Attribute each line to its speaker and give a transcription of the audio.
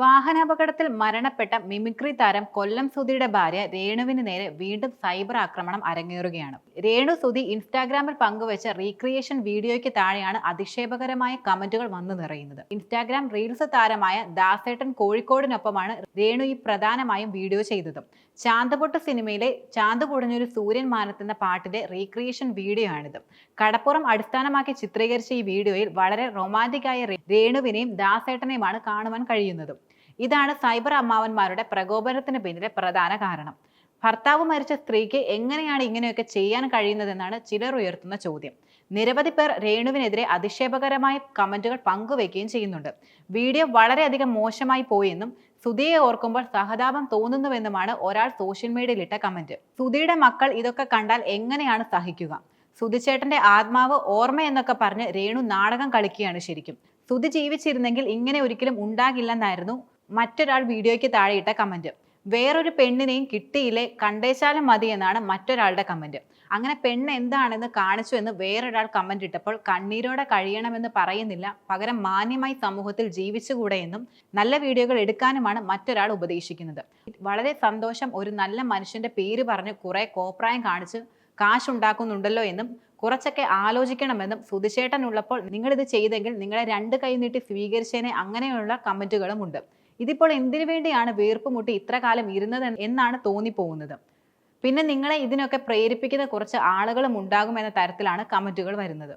Speaker 1: വാഹനാപകടത്തിൽ മരണപ്പെട്ട മിമിക്രി താരം കൊല്ലം സുധിയുടെ ഭാര്യ രേണുവിന് നേരെ വീണ്ടും സൈബർ ആക്രമണം അരങ്ങേറുകയാണ്. രേണു സുധി ഇൻസ്റ്റാഗ്രാമിൽ പങ്കുവച്ച റീക്രിയേഷൻ വീഡിയോയ്ക്ക് താഴെയാണ് അധിക്ഷേപകരമായ കമന്റുകൾ വന്നു നിറയുന്നത്. ഇൻസ്റ്റാഗ്രാം റീൽസ് താരമായ ദാസേട്ടൻ കോഴിക്കോടിനൊപ്പമാണ് രേണു ഈ പ്രധാനമായും വീഡിയോ ചെയ്തത്. ചാന്തപൊട്ട് സിനിമയിലെ ചാന്ത് പൊടിഞ്ഞൊരു സൂര്യൻ മാനത്തെന്ന പാട്ടിന്റെ റീക്രിയേഷൻ വീഡിയോ ആണിത് കടപ്പുറം അടിസ്ഥാനമാക്കി ചിത്രീകരിച്ച ഈ വീഡിയോയിൽ വളരെ റൊമാന്റിക് ആയ രേണുവിനെയും ദാസേട്ടനെയുമാണ് കാണുവാൻ കഴിയുന്നത്. ഇതാണ് സൈബർ അമ്മാവന്മാരുടെ പ്രകോപനത്തിന് പിന്നിലെ പ്രധാന കാരണം. ഭർത്താവ് മരിച്ച സ്ത്രീക്ക് എങ്ങനെയാണ് ഇങ്ങനെയൊക്കെ ചെയ്യാൻ കഴിയുന്നതെന്നാണ് ചിലർ ഉയർത്തുന്ന ചോദ്യം. നിരവധി പേർ രേണുവിനെതിരെ അധിക്ഷേപകരമായ കമന്റുകൾ പങ്കുവയ്ക്കുകയും ചെയ്യുന്നുണ്ട്. വീഡിയോ വളരെയധികം മോശമായി പോയെന്നും സുധിയെ ഓർക്കുമ്പോൾ സഹതാപം തോന്നുന്നുവെന്നുമാണ് ഒരാൾ സോഷ്യൽ മീഡിയയിലിട്ട കമന്റ്. സുധിയുടെ മക്കൾ ഇതൊക്കെ കണ്ടാൽ എങ്ങനെയാണ് സഹിക്കുക? സുധിച്ചേട്ടന്റെ ആത്മാവ് ഓർമ്മ എന്നൊക്കെ പറഞ്ഞ് രേണു നാടകം കളിക്കുകയാണ് ശരിക്കും. സുധി ജീവിച്ചിരുന്നെങ്കിൽ ഇങ്ങനെ ഒരിക്കലും ഉണ്ടാകില്ലെന്നായിരുന്നു മറ്റൊരാൾ വീഡിയോയ്ക്ക് താഴെയിട്ട കമന്റ് വേറൊരു പെണ്ണിനെയും കിട്ടിയില്ലേ കണ്ടേച്ചാലും മതി എന്നാണ് മറ്റൊരാളുടെ കമന്റ് അങ്ങനെ പെണ്ണ് എന്താണെന്ന് കാണിച്ചു എന്ന് വേറൊരാൾ കമന്റ് ഇട്ടപ്പോൾ കണ്ണീരോടെ കഴിയണമെന്ന് പറയുന്നില്ല. പകരം മാന്യമായി സമൂഹത്തിൽ ജീവിച്ചുകൂടെ എന്നും നല്ല വീഡിയോകൾ എടുക്കാനുമാണ് മറ്റൊരാൾ ഉപദേശിക്കുന്നത്. വളരെ സന്തോഷം ഒരു നല്ല മനുഷ്യന്റെ പേര് പറഞ്ഞ് കുറേ കോപ്രായം കാണിച്ച് കാശുണ്ടാക്കുന്നുണ്ടല്ലോ എന്നും കുറച്ചൊക്കെ ആലോചിക്കണമെന്നും സുതിശേട്ടനുള്ളപ്പോൾ ഇത് ചെയ്തെങ്കിൽ നിങ്ങളെ രണ്ട് കൈ നീട്ടി സ്വീകരിച്ചതിനെ അങ്ങനെയുള്ള കമന്റുകളും ഉണ്ട്. ഇതിപ്പോൾ എന്തിനു വേണ്ടിയാണ് വീർപ്പ് മുട്ടി ഇത്ര കാലം ഇരുന്നത് എന്നാണ് തോന്നിപ്പോകുന്നത്. പിന്നെ നിങ്ങളെ ഇതിനൊക്കെ പ്രേരിപ്പിക്കുന്ന കുറച്ച് ആളുകളും ഉണ്ടാകുമെന്ന തരത്തിലാണ് കമന്റുകൾ വരുന്നത്.